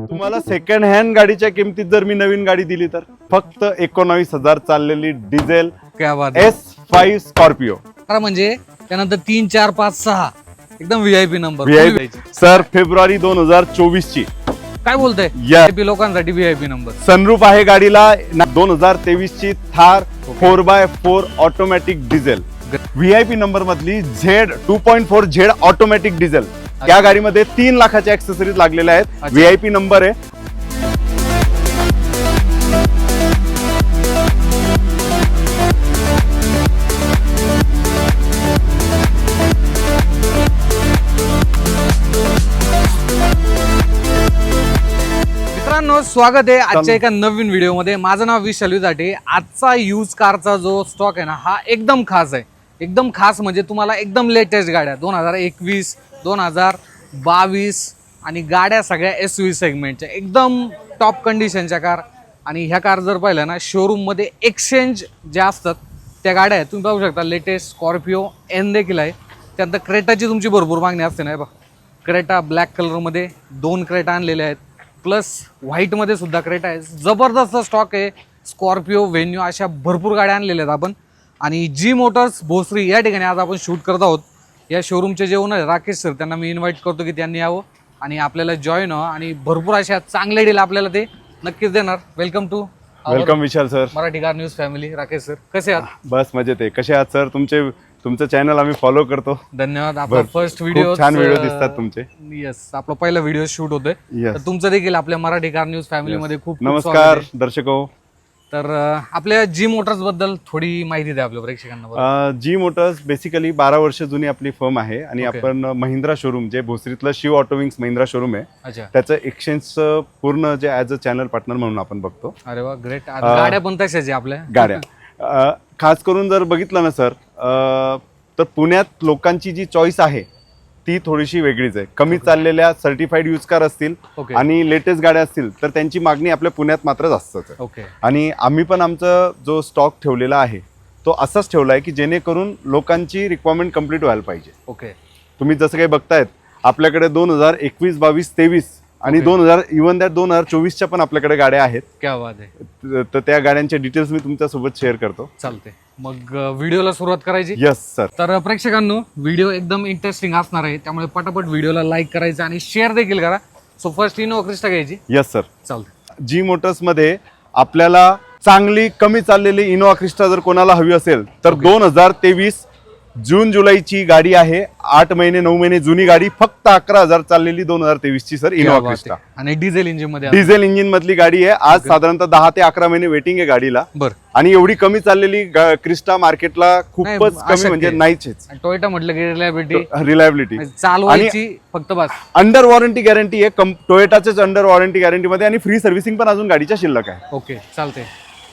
तुम्हाला second hand गाडीच्या किमतीत जर मी नवीन गाडी दिली तर? फक्त एकोणावीस हजार चाललेली डिझेल क्या बात आहे. एस फाईव्ह स्कॉर्पिओ खरं म्हणजे त्यानंतर तीन चार पाच सहा. एकदम व्हीआयपी नंबर व्हीआयपी सर फेब्रुवारी दोन हजार चोवीस ची काय बोलताय? या. VIP लोकांसाठी व्हीआयपी नंबर सनरूप आहे गाडीला दोन हजार तेवीस ची Thar four by four automatic diesel V I P number मधली Z two point four Z automatic diesel त्या गाडीमध्ये तीन लाखाच्या ऍक्सेसरीज लागलेल्या आहेत. अच्छा. व्ही आय पी नंबर आहे. मित्रांनो स्वागत आहे आजच्या एका नवीन व्हिडिओमध्ये. माझं नाव विशाल विजाटे. आजचा यूज कारचा जो स्टॉक आहे ना हा एकदम खास आहे. एकदम खास म्हणजे तुम्हाला एकदम लेटेस्ट गाड्या. दोन हजार एकवीस दोन हजार बावीस आणि गाड्या सगळ्या एस व्ही सेगमेंटच्या एकदम टॉप कंडिशनच्या कार आणि ह्या कार जर पाहिल्या ना शोरूममध्ये एक्सचेंज ज्या असतात त्या गाड्या आहेत. तुम्ही पाहू शकता लेटेस्ट स्कॉर्पिओ एन देखील आहे. त्यानंतर क्रेटाची तुमची भरपूर मागणी असते ना बघा. क्रेटा ब्लॅक कलरमध्ये दोन क्रेटा आणलेले आहेत. प्लस व्हाईटमध्ये सुद्धा क्रेटा आहे. जबरदस्त स्टॉक आहे. स्कॉर्पिओ व्हेन्यू अशा भरपूर गाड्या आणलेल्या आहेत आपण. आणि जी मोटर्स भोसरी या ठिकाणी आज आपण शूट करत आहोत. या शोरूमचे जे ओनर राकेश सर त्यांना मी इन्व्हाइट करतो की त्यांनी यावं आणि आपल्याला जॉईन आणि भरपूर अशा चांगल्या डील आपल्याला ते नक्कीच देणार. Welcome to welcome Vishal sir Marathi car news family Rakesh sir कसे आहात? बस मजेत आहे. कसे आहात सर तुमचे तुमचं चॅनल आम्ही फॉलो करतो. धन्यवाद. आपला फर्स्ट व्हिडिओ खूप छान व्हिडिओ दिसतात तुमचे. येस आपला पहिला व्हिडिओ शूट होतोय. Yes. तर तुमचं देखील आपल्या मराठी कार न्यूज फॅमिलीमध्ये खूप खूप नमस्कार आहे. दर्शको तर आपल्या जी मोटर्सबद्दल थोडी माहिती द्या आपल्या प्रेक्षकांना जी मोटर्स बेसिकली बारा वर्ष जुनी आपली फर्म आहे आणि. आपण महिंद्रा शोरूम जे भोसरीतलं Shiv auto wings Mahindra showroom आहे त्याचं एक्सचेंजचं पूर्ण जे ॲज अ चॅनल पार्टनर म्हणून आपण बघतो. अरे वा ग्रेट गाड्या पण तशाच आपल्या. गाड्या. खास करून जर बघितलं ना सर तर पुण्यात लोकांची जी चॉईस आहे ती थोडीशी वेगळीच आहे. कमी चाललेल्या सर्टिफाईड यूज कार असतील ओके आणि लेटेस्ट गाड्या असतील तर त्यांची मागणी आपल्या पुण्यात मात्र जास्तच आहे. ओके आणि आम्ही पण आमचा जो स्टॉक ठेवलेला आहे तो असाच ठेवला आहे की जेणेकरून लोकांची रिक्वायरमेंट कंप्लीट व्हायला पाहिजे. ओके तुम्ही जसं काही बघतायत आपल्याकडे दोन हजार एकवीस बावीस तेवीस आणि. दोन हजार इवन दॅट दोन हजार चोवीसच्या पण आपल्याकडे गाड्या आहेत. क्या बात आहे. त- तर त्या गाड्यांचे डिटेल्स मी तुमच्यासोबत शेअर करतो. चालते मग व्हिडिओला सुरुवात करायची? यस सर तर प्रेक्षकांनो व्हिडिओ एकदम इंटरेस्टिंग असणार आहे. त्यामुळे पटापट व्हिडिओला लाईक करायचं आणि शेअर देखील करा. सो फर्स्ट इनो क्रिस्टा घ्यायची. यस सर चालते जी मोटर्समध्ये आपल्याला चांगली कमी चाललेली इनोवा क्रिस्टा जर कोणाला हवी असेल तर दोन हजार तेवीस जून जुलैची गाडी आहे. आठ महिने नऊ महिने जुनी गाडी फक्त अकरा हजार चाललेली दोन हजार तेवीसची सर क्या इनोवा बात क्रिस्टा. आहे. आणि डिझेल इंजिनमध्ये आहे. डिझेल इंजिन मधली गाडी आहे. आज साधारणतः दहा ते अकरा महिने वेटिंग आहे गाडीला. बर. आणि एवढी कमी चाललेली गा- क्रिस्टा मार्केटला नाही, खूपच अशक्य कमी म्हणजे आहे. नाहीच टोयोटा म्हटलं की रिलायबिलिटी रिलायबिलिटी चालवायची फक्त बस. अंडर वॉरंटी गॅरंटी आहे. टोयोटाचेच अंडर वॉरंटी गॅरंटी मध्ये आणि फ्री सर्व्हिसिंग पण अजून गाडीच्या शिल्लक आहे. ओके चालते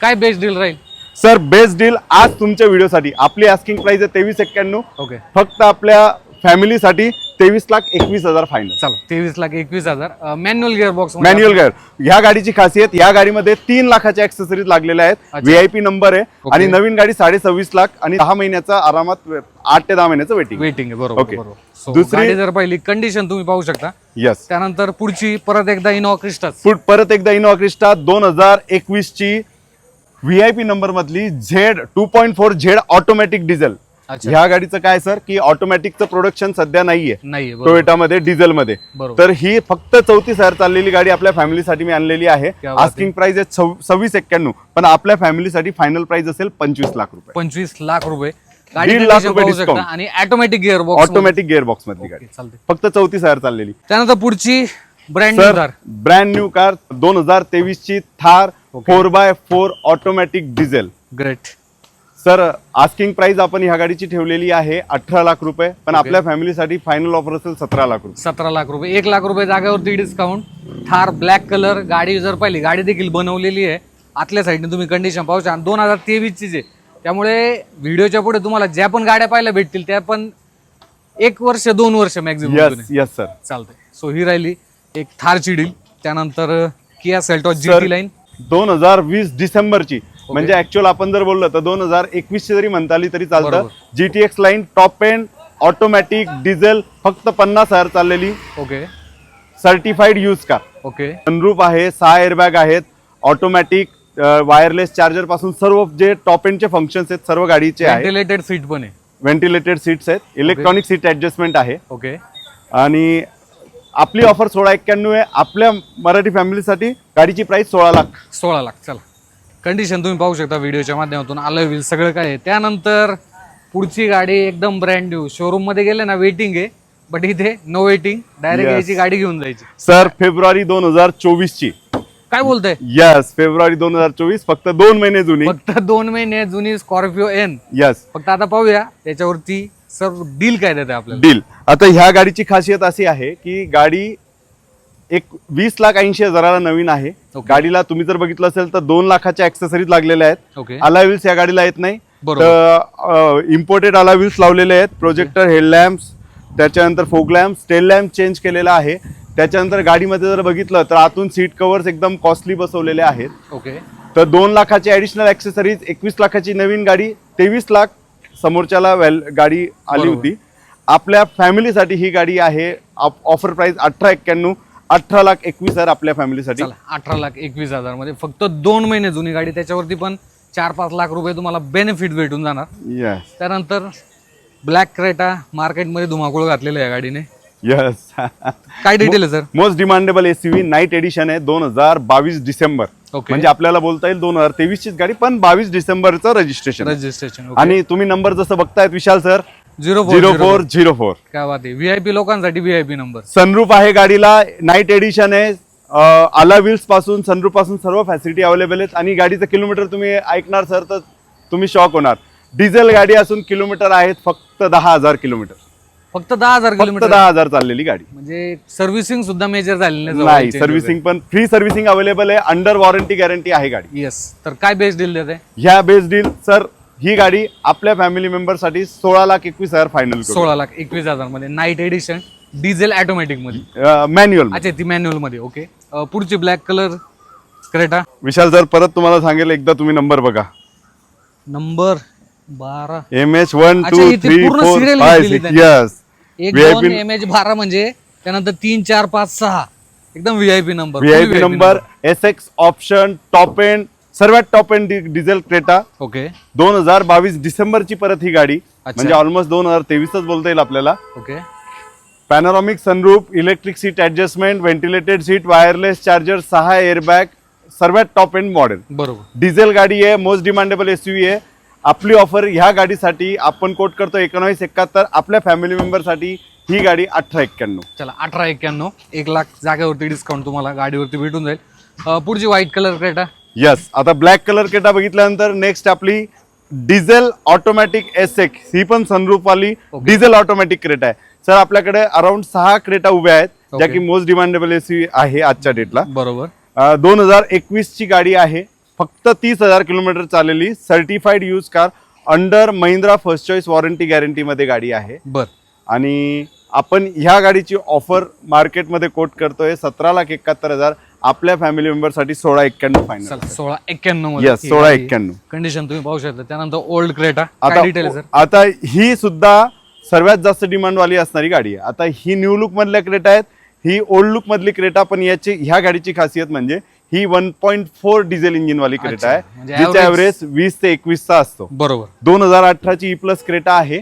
काय बेस्ट डील राहील? सर बेस्ट डील आज तुमच्या व्हिडिओसाठी आपली आस्किंग प्राइस आहे तेवीस एक्क्याण्णव. ओके फक्त आपल्या फॅमिलीसाठी तेवीस लाख एकवीस हजार फायनल चला तेवीस लाख एकवीस हजार. मॅन्युअल गिअर बॉक्स मॅन्युअल गायर ह्या गाडीची खासियत या गाडीमध्ये तीन लाखाच्या ऍक्सेसरीज लागलेल्या आहेत. अच्छा. व्हीआयपी नंबर आहे. आणि नवीन गाडी साडे सव्वीस लाख आणि दहा महिन्याचा आरामात आठ ते दहा महिन्याचं वेटिंग वेटिंग आहे बरोबर Okay. बरोबर. So, दुसरी- गाडी जर पाहिली कंडिशन तुम्ही पाहू शकता. यस त्यानंतर पुढची परत एकदा इनोवा क्रिस्टाच पुढ परत एकदा इनोवा क्रिस्टा दोन हजार एकवीस ची व्हीआयपी नंबर मधली Z two point four Z automatic diesel ह्या गाडीचं काय सर की ऑटोमॅटिकचं प्रोडक्शन सध्या नाहीये. टोयोटामध्ये डिझेलमध्ये. तर ही फक्त चौतीस हजार चाललेली गाडी आपल्या फॅमिलीसाठी मी आणलेली आहे. आस्किंग प्राइस आहे. सव- सव्वीस एक्क्याण्णव. पण आपल्या फॅमिलीसाठी फायनल प्राइस असेल पंचवीस लाख रुपये. पंचवीस लाख रुपये. दीड लाख रुपये discount. आणि automatic gear box automatic gear box मधली गाडी. फक्त चौतीस हजार चाललेली. त्यानंतर पुढची ब्रँड ब्रँड न्यू कार दोन हजार तेवीस ची Thar four by four automatic diesel. Great sir asking price आपण ह्या गाडीची ठेवलेली आहे अठरा लाख रुपये पण आपल्या फॅमिलीसाठी फायनल ऑफर असेल सतरा लाख रुपये. सतरा लाख रुपये. एक लाख रुपये जागेवरती डिस्काउंट थार ब्लॅक कलर गाडी जर पाहिली गाडी देखील बनवलेली आहे. आतल्या साईडने तुम्ही कंडिशन पाहू शकता. दोन हजार तेवीसची जे. त्यामुळे व्हिडिओच्या पुढे तुम्हाला ज्या पण गाड्या पाहायला भेटतील त्या पण एक वर्ष दोन वर्ष मॅक्झिमम यस सर चालतंय. सो ही राहिली एक थारची डील त्यानंतर किया सेल्टॉस जी लाईन दोन हजार वीस डिसेंबरची. म्हणजे ऍक्च्युअल आपण जर बोललं तर दोन हजार एकवीस ची जरी म्हणता आली तरी चालतं. GTX line top end automatic diesel फक्त पन्नास हजार चाललेली. Okay. Certified use car okay. Sunroof आहे सहा एअरबॅग आहेत ऑटोमॅटिक वायरलेस चार्जरपासून सर्व जे टॉप एंडचे फंक्शन्स आहेत सर्व गाडीचे आहेत. व्हेंटिलेटेड सीट पण आहे. व्हेंटिलेटेड सीट्स आहेत. इलेक्ट्रॉनिक सीट ऍडजस्टमेंट आहे. ओके. आणि आपली ऑफर सोळा एक्क्याण्णव आहे. आपल्या मराठी फॅमिलीसाठी गाडीची प्राइस सोळा लाख. सोळा लाख चला. कंडिशन तुम्ही पाहू शकता व्हिडिओच्या माध्यमातून. आलं व्हील सगळं काय आहे. त्यानंतर पुढची गाडी एकदम ब्रँड न्यू शोरूममध्ये गेले ना वेटिंग आहे. बट इथे नो वेटिंग डायरेक्ट Yes. याची गाडी घेऊन जायची. सर फेब्रुवारी दोन हजार चोवीस ची काय बोलतंय? यस फेब्रुवारी दोन हजार चोवीस फक्त दोन महिने जुनी. फक्त दोन महिने जुनी स्कॉर्पिओ एन यस फक्त आता पाहूया त्याच्यावरती सर डील काय देते आपल्याला? डील. आता ह्या गाडीची खासियत अशी आहे की गाडी एक वीस लाख ऐंशी हजाराला नवीन आहे. Okay. गाडीला तुम्ही जर बघितलं असेल तर दोन लाखाच्या ऍक्सेसरीज लागलेल्या आहेत. ओके. अलाविल्स या गाडीला येत नाही. बरोबर. तर इम्पोर्टेड अलाविल्स लावलेले आहेत. प्रोजेक्टर हेडलॅम्प्स त्याच्यानंतर fog lamp tail lamp change केलेला आहे. त्याच्यानंतर गाडीमध्ये जर बघितलं तर आतून सीट कव्हर्स एकदम कॉस्टली बसवलेले आहेत. ओके. तर दोन लाखाची ऍडिशनल ऍक्सेसरीज एकवीस लाखाची नवीन गाडी तेवीस लाख समोरच्याला व्हॅल गाडी आली. होती. आपल्या फॅमिलीसाठी ही गाडी आहे. ऑफर प्राइस अठरा एक्क्याण्णव अठरा लाख एकवीस हजार आपल्या फॅमिलीसाठी चला अठरा लाख एकवीस हजारमध्ये फक्त दोन महिने जुनी गाडी त्याच्यावरती पण चार पाच लाख रुपये तुम्हाला बेनिफिट भेटून जाणार. यस त्यानंतर ब्लॅक क्रेटा मार्केटमध्ये धुमाकूळ घातलेलं आहे या गाडीने. यस काय डिटेल आहे sir most demandable SUV night edition आहे दोन हजार बावीस डिसेंबर. ओके म्हणजे आपल्याला बोलता येईल दोन हजार तेवीस चीच गाडी पण बावीस डिसेंबरचं रजिस्ट्रेशन रजिस्ट्रेशन आणि तुम्ही नंबर जसं बघतायत Vishal sir zero zero four zero four काय बात आहे. व्हीआयपी लोकांसाठी व्हीआयपी नंबर सनरूफ आहे गाडीला नाईट एडिशन आहे. आला व्हील्सपासून सनरूफपासून सर्व फॅसिलिटी अवेलेबल आहेत. आणि गाडीचं किलोमीटर तुम्ही ऐकणार सर तर तुम्ही शॉक होणार. डिझेल गाडी असून किलोमीटर आहेत फक्त दहा हजार किलोमीटर फक्त दहा हजार फक्त किलोमीटर. दहा हजार चाललेली गाडी. म्हणजे सर्व्हिसिंग सुद्धा मेजर झालेली नाही सर्व्हिसिंग पण फ्री सर्व्हिसिंग अवेलेबल आहे. अंडर वॉरंटी गॅरंटी आहे गाडी. येस तर काय बेस्ट डील देते? ह्या बेस डील सर ही गाडी आपल्या फॅमिली मेंबरसाठी सोळा लाख एकवीस हजार फायनल सोळा लाख एकवीस हजारमध्ये नाईट एडिशन डिझेल ऑटोमॅटिकमध्ये. मॅन्युअल अच्छा ती मॅन्युअलमध्ये. ओके पुढची black colour Creta. Vishal sir परत तुम्हाला सांगेल एकदा तुम्ही नंबर बघा. नंबर बारा. एम एच वन अच्छा, टू इथे थ्री पूर्ण four serial five six. Yes एक VIP दोन एम एच बारा म्हणजे त्यानंतर तीन चार पाच सहा. एकदम VIP number VIP number S X option top end सर्वात top end diesel Creta okay दोन हजार बावीस डिसेंबरची परत ही गाडी. अच्छा. म्हणजे ऑलमोस्ट दोन हजार तेवीसच बोलता येईल आपल्याला. Okay panoramic sunroof electric seat adjustment ventilated seat wireless charger सहा एअरबॅग सर्वात टॉप एंड मॉडेल बरोबर. डिझेल गाडी आहे मोस्ट डिमांडेबल एस आहे. आपली ऑफर ह्या गाडीसाठी आपण कोट करतो एकोणावीस एकाहत्तर आपल्या फॅमिली मेंबरसाठी ही गाडी अठरा एक्क्याण्णव. चला अठरा एक्क्याण्णव. एक लाख जागेवरती डिस्काउंट तुम्हाला गाडीवरती भेटून जाईल. अं, पुढची व्हाईट कलर क्रेटा यस आता ब्लॅक कलर केटा बघितल्यानंतर नेक्स्ट आपली डिझेल ऑटोमॅटिक एस एक्स ही पण सनरूफ वाली Okay. डिझेल ऑटोमॅटिक क्रेटा आहे. सर आपल्याकडे अराउंड सहा क्रेटा उभ्या आहेत ज्या Okay. की मोस्ट डिमांडेबल एस आहे आजच्या डेटला बरोबर. दोन हजार एकवीस ची गाडी आहे. फक्त तीस हजार किलोमीटर चाललेली certified use car under Mahindra first choice warranty guarantee मध्ये गाडी आहे. बर. आणि आपण ह्या गाडीची ऑफर मार्केटमध्ये कोट करतोय सतरा लाख एकाहत्तर हजार. आपल्या फॅमिली मेंबरसाठी सोळा एक्क्याण्णव फायनल सोळा एक्क्याण्णव Yes, 1691. कंडिशन तुम्ही पाहू शकता. त्यानंतर ओल्ड क्रेटा काय डिटेल आहे सर आता आता ही सुद्धा सर्वात जास्त डिमांड वाली असणारी गाडी आहे. आता ही न्यू लुक मधल्या क्रेटा आहेत. ही ओल्ड लुक मधली क्रेटा पण याची ह्या गाडीची खासियत म्हणजे ही one point four diesel engine वाली क्रेटा आहे म्हणजे जिचा average- ॲव्हरेज वीस ते एकवीसचा असतो. बरोबर. दोन हजार अठराची ई प्लस क्रेटा आहे.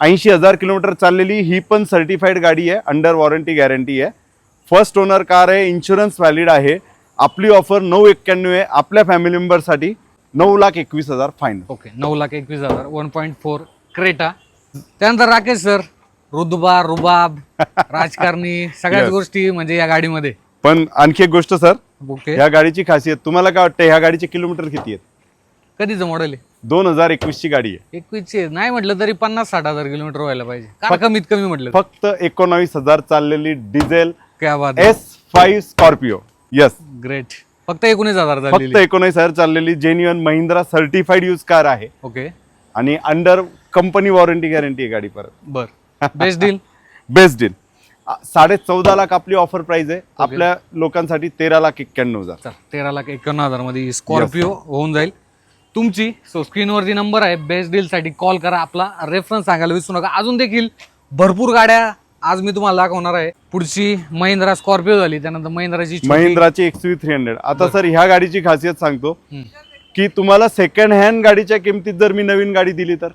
ऐंशी हजार किलोमीटर चाललेली ही पण सर्टिफाईड गाडी आहे अंडर वॉरंटी गॅरंटी आहे. फर्स्ट ओनर कार आहे इन्शुरन्स व्हॅलिड आहे. आपली ऑफर नऊ एक्क्याण्णव आहे आपल्या फॅमिली मेंबरसाठी नऊ लाख एकवीस हजार फाईन ओके नऊ लाख एकवीस हजार वन पॉईंट फोर क्रेटा. त्यानंतर राकेश सर रुदबा रुबाब राजकारणी सगळ्याच Yes. गोष्टी म्हणजे या गाडीमध्ये. पण आणखी एक गोष्ट सर ओके ह्या गाडीची खासियत तुम्हाला काय वाटतं ह्या गाडीचे किलोमीटर किती आहेत? कधीचं मॉडेल आहे? दोन हजार एकवीस ची गाडी आहे. एकवीसचे नाही म्हटलं तरी पन्नास साठ हजार किलोमीटर व्हायला पाहिजे. का कमीत कमी म्हटलं. फक्त एकोणावीस हजार चाललेली डिझेल क्या बात S five Scorpio. Yes great फक्त एकोणीस हजार फक्त झालेली एकोणीस हजार चाललेली genuine Mahindra certified use car आहे. ओके आणि अंडर कंपनी वॉरंटी गॅरंटी आहे गाडी परत. बर. बेस्ट डील बेस्ट डील साडे चौदा लाख आपली ऑफर प्राइस आहे. आपल्या लोकांसाठी तेरा लाख एक्क्याण्णव हजार. तेरा लाख एकावन्न हजारमध्ये स्कॉर्पिओ होऊन जाईल. तुमची सो स्क्रीनवरती नंबर आहे. बेस्ट डील साठी कॉल करा. आपला रेफरन्स सांगायला विसरू नका. अजून देखील भरपूर गाड्या आज मी तुम्हाला दाखवणार आहे. पुढची महिंद्रा स्कॉर्पिओ झाली. त्यानंतर महिंद्राची महिंद्राची एक्स व्ही थ्री हंड्रेड आता सर ह्या गाडीची खासियत सांगतो. की तुम्हाला सेकंड हँड गाडीच्या किमतीत जर मी नवीन गाडी दिली तर?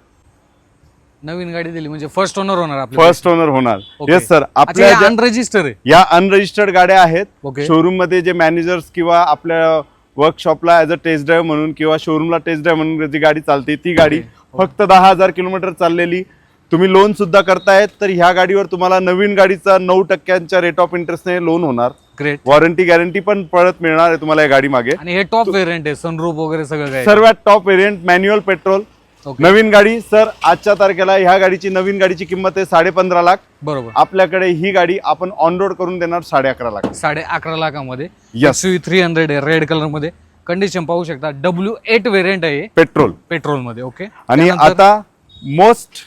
नवीन गाडी दिली म्हणजे फर्स्ट ओनर होणार फर्स्ट ओनर होणार. येस सर आपल्या ज्या- अनरजिस्टर आहे. या अनरजिस्टर्ड गाड्या आहेत. शोरूममध्ये जे मॅनेजर्स किंवा आपल्या वर्कशॉपला ऍज अ टेस्ट ड्राईव्ह म्हणून किंवा शोरूमला टेस्ट ड्राईव्ह म्हणून जी गाडी चालते ती गाडी फक्त दहा हजार किलोमीटर चाललेली. तुम्ही लोन सुद्धा करतायत तर ह्या गाडीवर तुम्हाला नवीन गाडीचा नऊ टक्क्यांच्या रेट ऑफ इंटरेस्टने लोन होणार. ग्रेट वॉरंटी गॅरंटी पण परत मिळणार आहे तुम्हाला या गाडी मागे आणि हे टॉप व्हेरियंट आहे सनरूप वगैरे सगळं काय सर्वात टॉप व्हेरियंट मॅन्युअल पेट्रोल नवीन गाडी सर आजच्या तारखेला ह्या गाडीची नवीन गाडीची किंमत आहे साडे पंधरा लाख. बरोबर. आपल्याकडे ही गाडी आपण ऑन रोड करून देणार साडे अकरा लाख. साडे अकरा लाखामध्ये. Yes. थ्री हंड्रेड आहे रेड कलरमध्ये. कंडिशन पाहू शकता डब्ल्यू एट व्हेरियंट आहे. पेट्रोल पेट्रोलमध्ये ओके आणि आता मोस्ट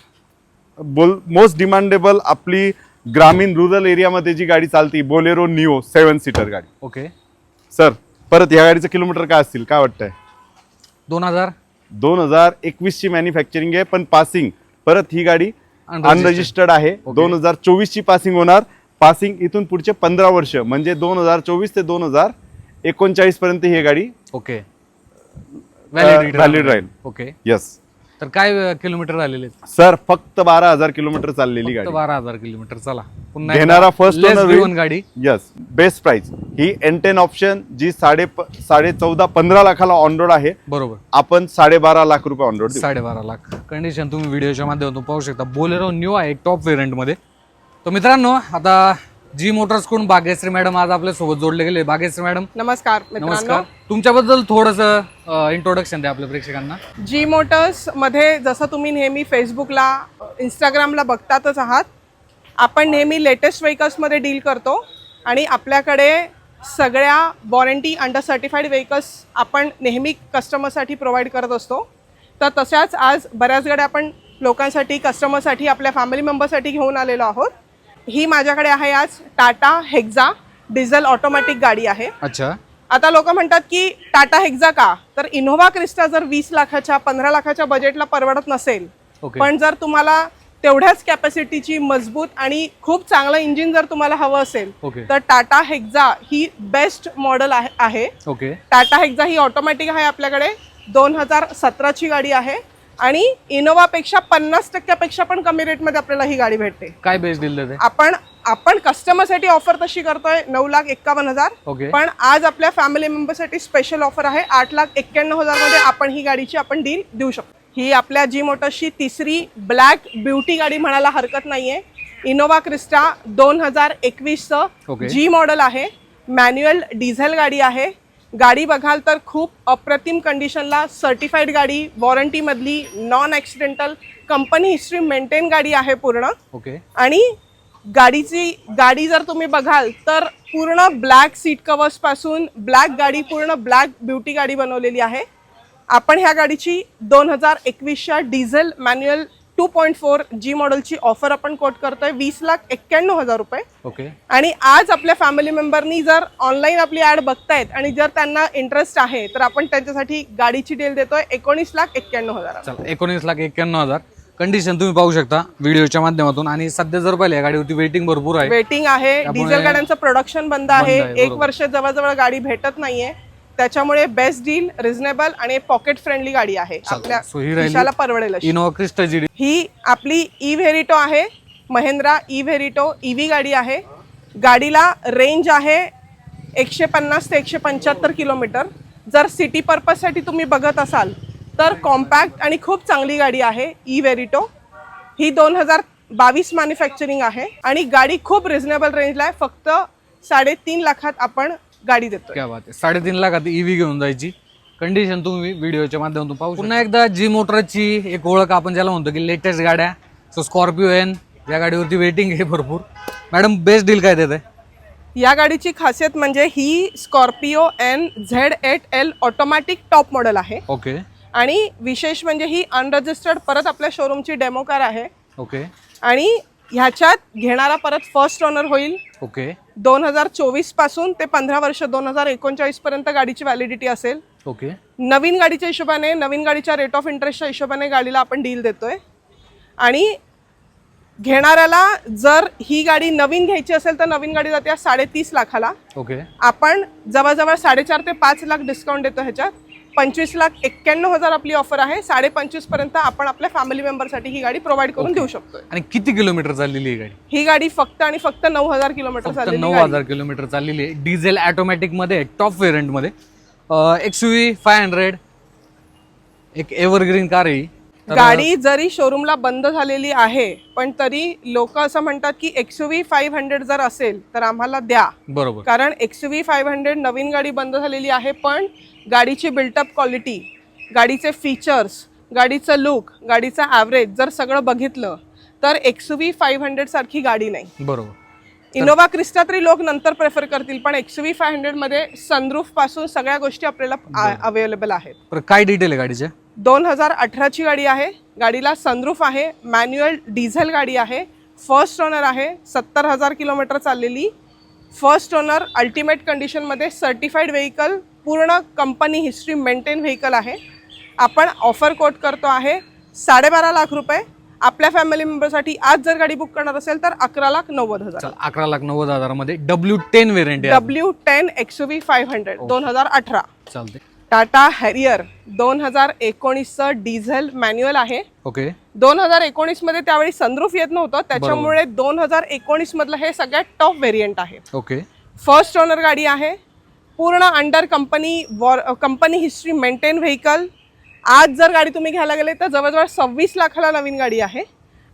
बोल मोस्ट डिमांडेबल आपली ग्रामीण रुरल एरियामध्ये जी गाडी चालती बोलेरो निओ सेवन सीटर गाडी. ओके सर परत ह्या गाडीचं किलोमीटर काय असतील? काय वाटतंय? दोन हजार दोन हजार एकवीसची मॅन्युफॅक्चरिंग आहे पण पासिंग परत ही गाडी. अनरजिस्टर्ड आहे. दोन हजार चोवीसची पासिंग होणार. पासिंग इथून पुढचे पंधरा वर्ष म्हणजे दोन हजार चोवीस ते दोन हजार एकोणचाळीस पर्यंत ही गाडी ओके valid राहील. ओके यस तर काय किलोमीटर झालेले आहेत? सर फक्त बारा हजार किलोमीटर चाललेली फक्त गाडी. बारा हजार किलोमीटर चला. पुन्हा घेणारा first लेस owner गिवन होईल. गाडी. यस बेस्ट प्राइस ही एन टेन ऑप्शन जी साडे साडे चौदा पंधरा लाखाला ऑन रोड आहे. बरोबर. आपण साडेबारा लाख रुपये ऑन रोड साडेबारा लाख. कंडिशन तुम्ही व्हिडिओच्या माध्यमातून पाहू शकता. बोलेरो न्यू आहे टॉपमध्ये. तर मित्रांनो आता जी मोटर्सकडून भाग्यश्री मॅडम आज आपल्यासोबत जोडले गेले. भाग्यश्री मॅडम. नमस्कार नमस्कार. तुमच्याबद्दल थोडस इंट्रोडक्शन द्या आपल्या प्रेक्षकांना. जी मोटर्समध्ये जसं तुम्ही नेहमी फेसबुकला इंस्टाग्रामला बघतातच आहात आपण नेहमी लेटेस्ट व्हेकल्समध्ये डील करतो आणि आपल्याकडे सगळ्या वॉरंटी अंडर सर्टिफाईड व्हेकल्स आपण नेहमी कस्टमरसाठी प्रोव्हाइड करत असतो. तर तशाच आज बऱ्याच गाड्या आपण लोकांसाठी कस्टमरसाठी आपल्या फॅमिली मेंबरसाठी घेऊन आलेलो आहोत. ही माझ्याकडे आहे आज टाटा हेक्झा डिझेल ऑटोमॅटिक गाडी आहे. अच्छा. आता लोक म्हणतात की टाटा हेक्झा का? तर इनोव्हा क्रिस्टा जर वीस लाखाच्या पंधरा लाखाच्या बजेटला परवडत नसेल ओके. पण जर तुम्हाला तेवढ्याच कॅपॅसिटीची मजबूत आणि खूप चांगलं इंजिन जर तुम्हाला हवं असेल ओके. तर टाटा हेक्झा ही बेस्ट मॉडेल आहे ओके. टाटा हेक्झा ही ऑटोमॅटिक आहे आपल्याकडे. दोन हजार सतराची गाडी आहे. आणि इनोव्हापेक्षा पन्नास टक्क्यापेक्षा पण कमी रेटमध्ये आपल्याला ही गाडी भेटते. काय बेस देते? आपण आपण कस्टमरसाठी ऑफर तशी करतोय नऊ लाख एक्कावन्न हजार. पण आज आपल्या फॅमिली मेंबरसाठी स्पेशल ऑफर आहे आठ लाख एक्क्याण्णव हजारमध्ये आपण ही गाडीची आपण डील देऊ शकतो. ही आपल्या जी मोटर्सची तिसरी ब्लॅक ब्युटी गाडी म्हणायला हरकत नाहीये. इनोव्हा क्रिस्टा दोन हजार एकवीसचं Okay. जी मॉडेल आहे. मॅन्युअल डिझेल गाडी आहे. गाडी बघाल तर खूप अप्रतिम कंडिशनला सर्टिफाईड गाडी वॉरंटीमधली non accidental company history maintain गाडी आहे पूर्ण. ओके आणि गाडीची गाडी जर तुम्ही बघाल तर पूर्ण ब्लॅक सीट कवर्सपासून ब्लॅक गाडी पूर्ण ब्लॅक ब्युटी गाडी बनवलेली आहे. आपण ह्या गाडीची दोन हजार एकवीसच्या diesel manual two point four G मॉडेलची ऑफर आपण कोट करतोय वीस लाख एक्क्याण्णव हजार रुपये. ओके. आणि आज आपल्या फॅमिली मेंबरनी जर ऑनलाईन आपली ॲड बघतायत आणि जर त्यांना इंटरेस्ट आहे तर आपण त्यांच्यासाठी गाडीची डील देतोय एकोणीस लाख एक्क्याण्णव हजार. चला एकोणीस लाख एक्क्याण्णव हजार. कंडिशन तुम्ही पाहू शकता व्हिडिओच्या माध्यमातून. आणि सध्या जर पाहिले या गाडीवरती वेटिंग भरपूर आहे. वेटिंग आहे. त्यामुळे- डिझेल गाड्यांचं प्रोडक्शन बंद आहे. आहे, एक बरोबर. वर्ष जवळजवळ गाडी भेटत नाहीये. त्याच्यामुळे बेस्ट डील रिझनेबल आणि पॉकेट फ्रेंडली गाडी आहे. आपल्या so ही राहिली खिशाला परवडेल अशी. इनोवा क्रिस्टा जी ही आपली ई व्हेरिटो आहे. महिंद्रा ई व्हेरिटो ईव्ही गाडी आहे. गाडीला रेंज आहे एकशे पन्नास ते एकशे पंच्याहत्तर किलोमीटर. जर सिटी पर्पजसाठी तुम्ही बघत असाल तर कॉम्पॅक्ट आणि खूप चांगली गाडी आहे ई व्हेरिटो ही दोन हजार बावीस मॅन्युफॅक्चरिंग आहे. आणि गाडी खूप रिझनेबल रेंजला आहे. फक्त साडेतीन लाखात आपण गाडी देतोय. क्या बात आहे. साडेतीन लाखात ईव्ही घेऊन जायची. कंडिशन तुम्ही व्हिडिओच्या माध्यमातून पाहू पुन्हा एकदा जी मोटरची एक ओळख आपण ज्याला म्हणतो की लेटेस्ट गाड्या सो स्कॉर्पिओ एन या गाडीवरती वेटिंग आहे भरपूर. मॅडम बेस्ट डील काय देत आहे या गाडीची खासियत म्हणजे ही Scorpio N Z eight L automatic top model आहे. ओके आणि विशेष म्हणजे ही अनरजिस्टर्ड परत आपल्या शोरूमची डेमो कार आहे. ओके आणि ह्याच्यात घेणारा परत फर्स्ट ओनर होईल. ओके दोन हजार चोवीसपासून ते पंधरा वर्ष दोन हजार एकोणचाळीस पर्यंत गाडीची व्हॅलिडिटी असेल. ओके. नवीन गाडीच्या हिशोबाने नवीन गाडीच्या रेट ऑफ इंटरेस्टच्या हिशोबाने गाडीला आपण डील देतोय. आणि घेणाऱ्याला जर ही गाडी नवीन घ्यायची असेल तर नवीन गाडी जाते साडेतीस लाखाला. ओके. आपण जवळजवळ साडेचार ते पाच लाख डिस्काउंट देतो ह्याच्यात. पंचवीस लाख एक्क्याण्णव हजार आपली ऑफर आहे. साडे पंचवीसपर्यंत आपण आपल्या फॅमिली मेंबरसाठी ही गाडी प्रोव्हाइड करून देऊ शकतोय. आणि किती किलोमीटर चाललेली आहे गाडी? ही गाडी फक्त आणि फक्त नऊ हजार किलोमीटर चाललेली नऊ. हजार किलोमीटर चाललेली आहे. डिझेल ऑटोमॅटिकमध्ये टॉप व्हेरियंटमध्ये. एक्स व्ही फाय हंड्रेड एक एव्हरग्रीन कार आहे ही. गाडी जरी शोरूमला बंद झालेली आहे पण तरी लोक असं म्हणतात की एक्सयूव्ही फाईव्ह हंड्रेड जर असेल तर आम्हाला द्या. बरोबर. कारण एक्सयूव्ही फाईव्ह हंड्रेड नवीन गाडी बंद झालेली आहे पण गाडीची बिल्टअप क्वालिटी गाडीचे फीचर्स गाडीचं लुक गाडीचा ॲव्हरेज जर सगळं बघितलं तर एक्सयूव्ही फाईव्ह हंड्रेड सारखी गाडी नाही. बरोबर. इनोवा क्रिस्टा तरी लोक नंतर प्रेफर करतील पण एक्सयूव्ही फाय हंड्रेडमध्ये सनरूफपासून सगळ्या गोष्टी आपल्याला अवेलेबल आहेत. काय डिटेल आहे गाडीचे? दोन हजार अठराची गाडी आहे. गाडीला सनरूफ आहे मॅन्युअल डिझेल गाडी आहे. फर्स्ट ओनर आहे सत्तर हजार किलोमीटर चाललेली. फर्स्ट ओनर अल्टिमेट कंडिशनमध्ये सर्टिफाईड व्हेकल पूर्ण कंपनी हिस्ट्री मेंटेन व्हेकल आहे. आपण ऑफर कोट करतो आहे साडेबारा लाख रुपये. आपल्या फॅमिली मेंबरसाठी आज जर गाडी बुक करणार असेल तर अकरा लाख नव्वद हजार. अकरा लाख नव्वद हजारामध्ये डब्ल्यू टेन व्हेरियंट आहे. W ten XUV five hundred दोन हजार अठरा. चालते टाटा हॅरियर दोन हजार एकोणीसचं डिझेल मॅन्युअल आहे. ओके. दोन हजार एकोणीसमध्ये त्यावेळी सनरूफ येत नव्हतं. त्याच्यामुळे दोन हजार एकोणीस मधलं हे सगळ्यात टॉप व्हेरियंट आहे. ओके. फर्स्ट ओनर गाडी आहे. पूर्ण under company war company history maintain vehicle आज जर गाडी तुम्ही घ्यायला गेले तर जवळजवळ सव्वीस लाखाला नवीन गाडी आहे.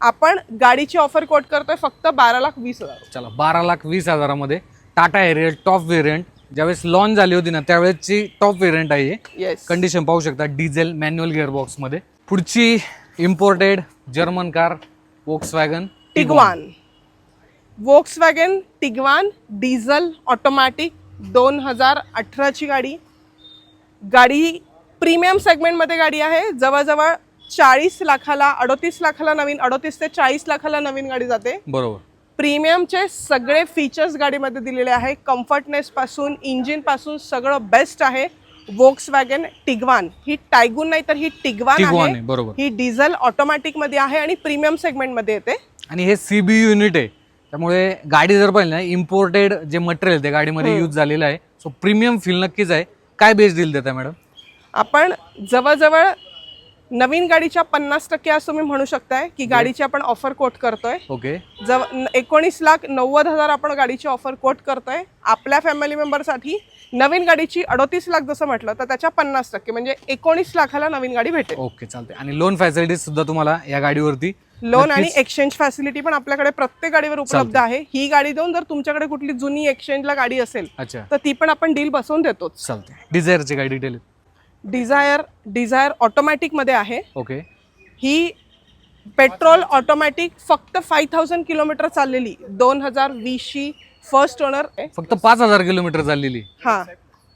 आपण गाडीची ऑफर कोट करतोय फक्त बारा लाख वीस हजार. चला बारा लाख वीस हजारामध्ये टाटा हॅरियर टॉप व्हेरियंट ज्यावेळेस लॉन्च झाली होती ना त्यावेळेसची टॉप व्हेरियंट आहे येस कंडिशन पाहू शकता डिझेल मॅन्युअल गिअरबॉक्समध्ये पुढची imported German car Volkswagen Tiguan Volkswagen Tiguan diesel automatic दोन हजार अठराची गाडी. गाडी प्रीमियम सेगमेंटमध्ये गाडी आहे. जवळजवळ चाळीस लाखाला अडोतीस लाखाला नवीन अडोतीस ते चाळीस लाखाला नवीन गाडी जाते. बरोबर. प्रीमियमचे सगळे फीचर्स गाडीमध्ये दिलेले आहे. कम्फर्टनेस पासून इंजिनपासून सगळं बेस्ट आहे. वोक्स वॅगन टिगवान ही टायगून नाही तर ही टिगवान आहे. बरोबर. ही डिझेल ऑटोमॅटिकमध्ये आहे आणि प्रीमियम सेगमेंटमध्ये येते. आणि हे सी बी युनिट आहे. त्यामुळे गाडी जर पाहिली ना इम्पोर्टेड जे मटेरियल ते गाडीमध्ये यूज झालेलं आहे. सो प्रीमियम फील नक्कीच आहे. काय बेस्ट डील देता मॅडम आपण जवळजवळ नवीन गाडीच्या पन्नास टक्के आज तुम्ही म्हणू शकताय की गाडीची आपण ऑफर कोट करतोय. ओके. जव एकोणीस लाख नव्वद हजार आपण गाडीची ऑफर कोट करतोय. आपल्या फॅमिली मेंबरसाठी नवीन गाडीची अडोतीस लाख जसं म्हटलं तर त्याच्या पन्नास टक्के म्हणजे एकोणीस लाखाला नवीन गाडी भेटेल. ओके चालते आणि लोन फॅसिलिटीज सुद्धा तुम्हाला या गाडीवरती लोन आणि एक्सचेंज फॅसिलिटी पण आपल्याकडे प्रत्येक गाडीवर उपलब्ध आहे. ही गाडी देऊन जर तुमच्याकडे कुठली जुनी एक्सचेंजला गाडी असेल अच्छा. तर ती पण आपण डील बसवून देतोच. चालते डिझायरची काय डिटेल डिझायर डिझायर ऑटोमॅटिकमध्ये आहे. ओके. ही पेट्रोल ऑटोमॅटिक फक्त फाय थाउजंड किलोमीटर चाललेली दोन हजार वीसची फर्स्ट ओनर फक्त पाच हजार किलोमीटर चाललेली. हा.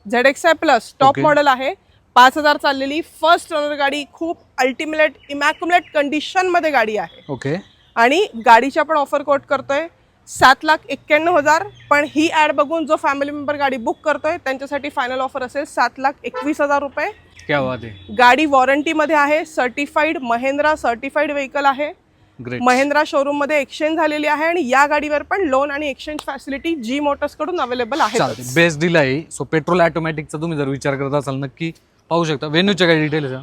Z X I plus top. Model आहे. पाच हजार चाललेली फर्स्ट ओनर गाडी खूप अल्टिमेट इमॅक्युलेट कंडिशनमध्ये गाडी आहे. ओके आणि गाडीची आपण ऑफर कोट करतोय सात लाख एक्क्याण्णव हजार. पण ही ॲड बघून जो फॅमिली मेंबर गाडी बुक करतोय त्यांच्यासाठी फायनल ऑफर असेल सात लाख एकवीस हजार रुपये. क्या बात आहे. गाडी वॉरंटीमध्ये आहे सर्टिफाईड महेंद्रा सर्टिफाईड व्हेकल आहे. ग्रेट महिंद्रा शोरूममध्ये एक्सचेंज झालेली आहे आणि या गाडीवर पण लोन आणि एक्सचेंज फॅसिलिटी जी मोटर्सकडून अवेलेबल आहे. चालते बेस्ट डील आहे. सो पेट्रोल ऑटोमॅटिकचा तुम्ही जर विचार करत असाल नक्की पाहू शकता. वेन्यूच्या काय डिटेल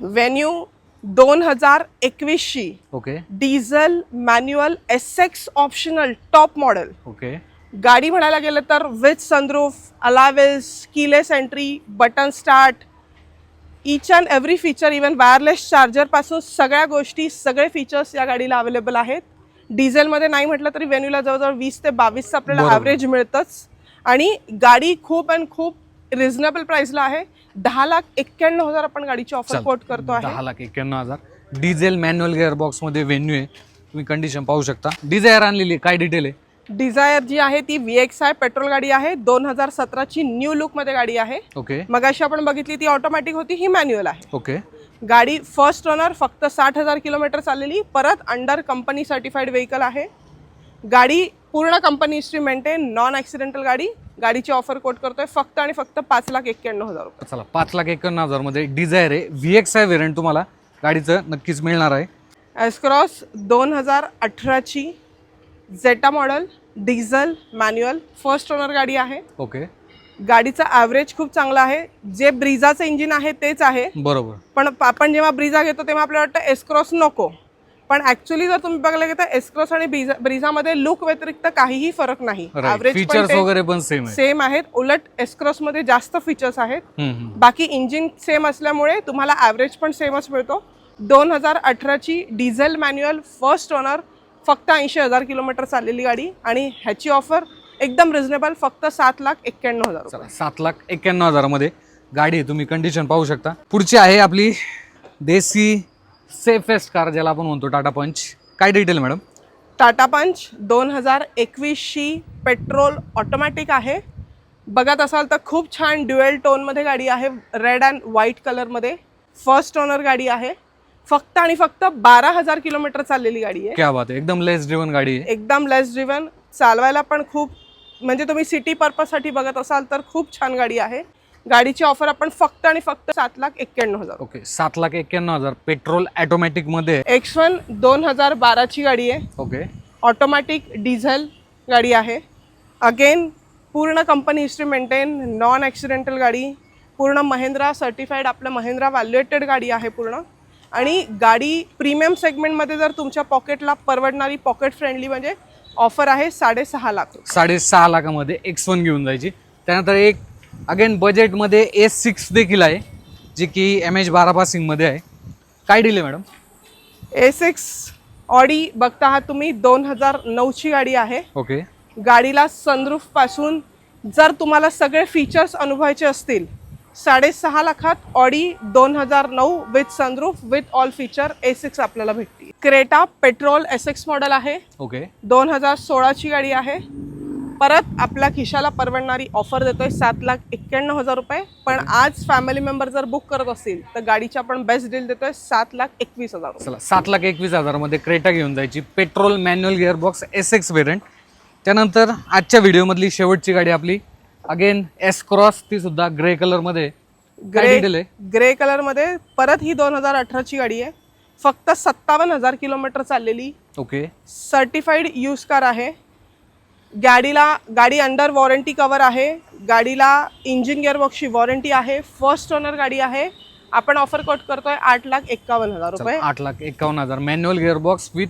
व्हेन्यू दोन हजार एकवीसची okay. Diesel manual S X optional top model. Okay. गाडी म्हणायला गेलं तर with sunroof alloy wheels keyless entry button start each and every feature even wireless चार्जरपासून सगळ्या गोष्टी सगळे फीचर्स या गाडीला अवेलेबल आहेत. डिझेलमध्ये नाही म्हटलं तरी व्हेन्यूला जवळजवळ वीस ते बावीसचं आपल्याला. ॲव्हरेज मिळतंच. आणि गाडी खूप अँड खूप रिझनेबल प्राईसला आहे. दहा लाख एक्क्याण्णव हजार आपण गाडीची ऑफर कोट करतो आहे. दहा लाख एक्क्याण्णव हजार. डिझेल मॅन्युअल गिअर बॉक्समध्ये व्हेन्यू आहे. तुम्ही कंडिशन पाहू शकता. डिझायर आणलेली. काय डिटेल आहे? डिझायर जी आहे ती व्ही एक्स आहे पेट्रोल गाडी आहे. दोन हजार सतराची न्यू लुकमध्ये गाडी आहे. ओके मगाशी आपण बघितली ती ऑटोमॅटिक होती. ही मॅन्युअल आहे. ओके गाडी फर्स्ट ओनर फक्त साठ हजार किलोमीटर चाललेली. परत अंडर कंपनी सर्टिफाईड व्हेकल आहे. गाडी पूर्ण company history maintain non accidental गाडी. गाडीची ऑफर कोट करतोय फक्त आणि फक्त पाच लाख एक्क्याण्णव हजार रुपये. चला पाच लाख एकावन्न हजारमध्ये डिझायर आहे व्ही एक्स आय व्हेरियंट तुम्हाला गाडीचं नक्कीच मिळणार आहे. एसक्रॉस दोन हजार अठराची Zeta model diesel manual first owner गाडी आहे. ओके गाडीचा ॲव्हरेज खूप चांगला आहे. जे ब्रिझाचं इंजिन आहे तेच आहे. बरोबर. पण आपण जेव्हा ब्रिझा घेतो तेव्हा आपल्याला वाटतं एसक्रॉस नको. पण ऍक्च्युली जर तुम्ही बघायला गेलं तर एसक्रॉस आणि ब्रिझा ब्रिझामध्ये लुक व्यतिरिक्त काहीही फरक नाही. ॲव्हरेज फीचर्स वगैरे पण सेम आहे सेम आहेत. उलट एसक्रॉसमध्ये जास्त फीचर्स आहेत. बाकी इंजिन सेम असल्यामुळे तुम्हाला ॲव्हरेज पण सेमच मिळतो. दोन हजार अठराची डिझेल मॅन्युअल फर्स्ट ओनर फक्त ऐंशी हजार किलोमीटर चाललेली गाडी आणि ह्याची ऑफर एकदम रिझनेबल फक्त सात लाख एक्क्याण्णव हजार रुपये. चला सात लाख एक्क्याण्णव हजारामध्ये गाडी आहे. तुम्ही कंडिशन पाहू शकता. पुढची आहे आपली देसी सेफेस्ट कार ज्याला आपण म्हणतो टाटा पंच. काय डिटेल मॅडम टाटा पंच दोन हजार एकवीसची पेट्रोल ऑटोमॅटिक आहे. बघत असाल तर खूप छान ड्युएल टोनमध्ये गाडी आहे. रेड अँड व्हाईट कलरमध्ये फर्स्ट ओनर गाडी आहे. फक्त आणि फक्त बारा हजार किलोमीटर चाललेली गाडी आहे. क्या बात आहे. एकदम लेस ड्रिवन गाडी आहे. एकदम लेस ड्रिव्हन चालवायला पण खूप म्हणजे तुम्ही सिटी पर्पजसाठी बघत असाल तर खूप छान गाडी आहे. गाडीची ऑफर आपण फक्त आणि फक्त सात लाख एक्क्याण्णव हजार. ओके सात लाख एक्क्याण्णव हजार. पेट्रोल ऑटोमॅटिकमध्ये? एक्स वन दोन हजार बाराची गाडी आहे. ओके. ऑटोमॅटिक डिझेल गाडी आहे. अगेन पूर्ण company history maintain non accidental गाडी. पूर्ण महिंद्रा सर्टिफाईड आपलं महिंद्रा व्हॅल्युएटेड गाडी आहे पूर्ण. आणि गाडी प्रीमियम सेगमेंटमध्ये जर तुमच्या पॉकेटला परवडणारी पॉकेट फ्रेंडली म्हणजे ऑफर आहे साडेसहा लाख. साडेसहा लाखामध्ये एक्स वन घेऊन जायची. त्यानंतर एक अगेन बजेटमध्ये एस सिक्स देखील आहे जी की एम एच बारा पासिंगमध्ये आहे. काय delay madam A six Audi बघता आहात तुम्ही दोन हजार नऊची गाडी आहे. ओके गाडीला सनरूफपासून जर तुम्हाला सगळे फीचर्स अनुभवायचे असतील साडेसहा लाखात ऑडी दोन हजार नऊ with sunroof with all feature A six आपल्याला भेटते Creta petrol S X model आहे. ओके दोन हजार सोळाची गाडी आहे. परत आपल्या खिशाला परवडणारी ऑफर देतोय सात लाख एक्क्याण्णव हजार रुपये. पण आज फॅमिली मेंबर जर बुक करत असतील तर गाडीची आपण बेस्ट डील देतोय सात लाख एकवीस हजार रुपये. चला सात लाख एकवीस हजारामध्ये क्रेटा घेऊन जायची. Petrol manual gearbox S X variant त्यानंतर आजच्या व्हिडिओमधली शेवटची गाडी आपली. अगेन एस क्रॉस ती सुद्धा ग्रे कलरमध्ये काय डिटेल ग्रे आहे? ग्रे कलरमध्ये परत ही दोन हजार अठराची गाडी आहे. फक्त सत्तावन्न हजार किलोमीटर चाललेली ओके सर्टिफाईड यूज कार आहे. गाडीला गाडी अंडर वॉरंटी कवर आहे. गाडीला इंजिन गिअरबॉक्सची वॉरंटी आहे. फर्स्ट ओनर गाडी आहे. आपण ऑफर कोट करतोय आठ लाख एक्कावन्न हजार रुपये. आठ लाख एकावन्न हजार. मॅन्युअल गिअरबॉक्स विथ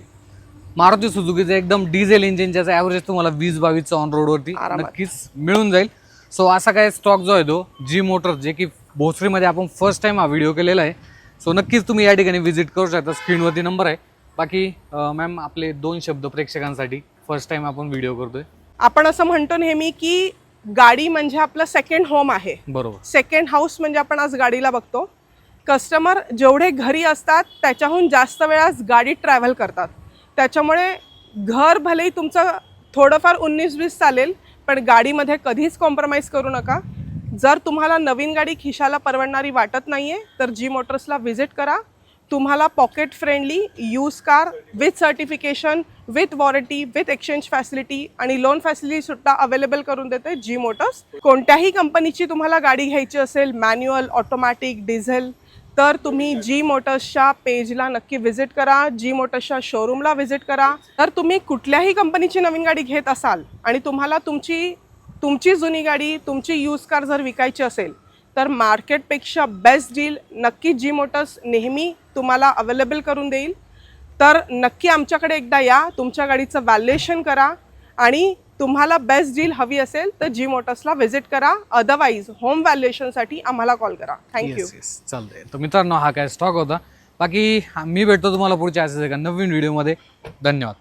मारुती सुझुकीचं एकदम डिझेल इंजिन ज्याचा ॲव्हरेज तुम्हाला वीस बावीसचं ऑन रोडवरती. नक्कीच मिळून जाईल. सो असा काय स्टॉक जो आहे तो जी मोटर जे की भोसरीमध्ये आपण फर्स्ट टाइम हा व्हिडिओ केलेला आहे. सो नक्कीच तुम्ही या ठिकाणी व्हिजिट करू शकता. स्क्रीनवरती नंबर आहे. बाकी मॅम आपले दोन शब्द प्रेक्षकांसाठी फर्स्ट टाइम आपण व्हिडिओ करतोय. आपण असं म्हणतो नेहमी की गाडी म्हणजे आपलं सेकंड होम आहे. बरोबर. सेकंड हाऊस म्हणजे आपण आज गाडीला बघतो. कस्टमर जेवढे घरी असतात त्याच्याहून जास्त वेळास गाडीत ट्रॅव्हल करतात. त्याच्यामुळे घर भलेही तुमचं थोडंफार उन्नीस वीस चालेल पण गाडीमध्ये कधीच कॉम्प्रोमाइज करू नका. जर तुम्हाला नवीन गाडी खिशाला परवडणारी वाटत नाही आहे तर जी मोटर्सला व्हिजिट करा. तुम्हाला pocket friendly use car with certification with warranty with exchange facility आणि लोन फॅसिलिटी सुद्धा अवेलेबल करून देते जी मोटर्स कोणत्याही कंपनीची तुम्हाला गाडी घ्यायची असेल मॅन्युअल ऑटोमॅटिक डिझेल तर तुम्ही जी मोटर्सच्या पेजला नक्की व्हिजिट करा. जी मोटर्सच्या शोरूमला व्हिजिट करा. तर तुम्ही कुठल्याही कंपनीची नवीन गाडी घेत असाल आणि तुम्हाला तुमची तुमची जुनी गाडी तुमची यूज कार जर विकायची असेल तर मार्केटपेक्षा बेस्ट डील नक्की जी मोटर्स नेहमी तुम्हाला अवेलेबल करून देईल. तर नक्की आमच्याकडे एकदा या तुमच्या गाडीचं व्हॅल्युएशन करा आणि तुम्हाला बेस्ट डील हवी असेल तर जी मोटर्सला व्हिजिट करा. अदरवाईज होम व्हॅल्युएशनसाठी आम्हाला कॉल करा. थँक्यू चालतंय. तर मित्रांनो हा काय स्टॉक होता. बाकी हा- मी भेटतो तुम्हाला पुढच्या असेच एका नवीन व्हिडिओमध्ये धन्यवाद.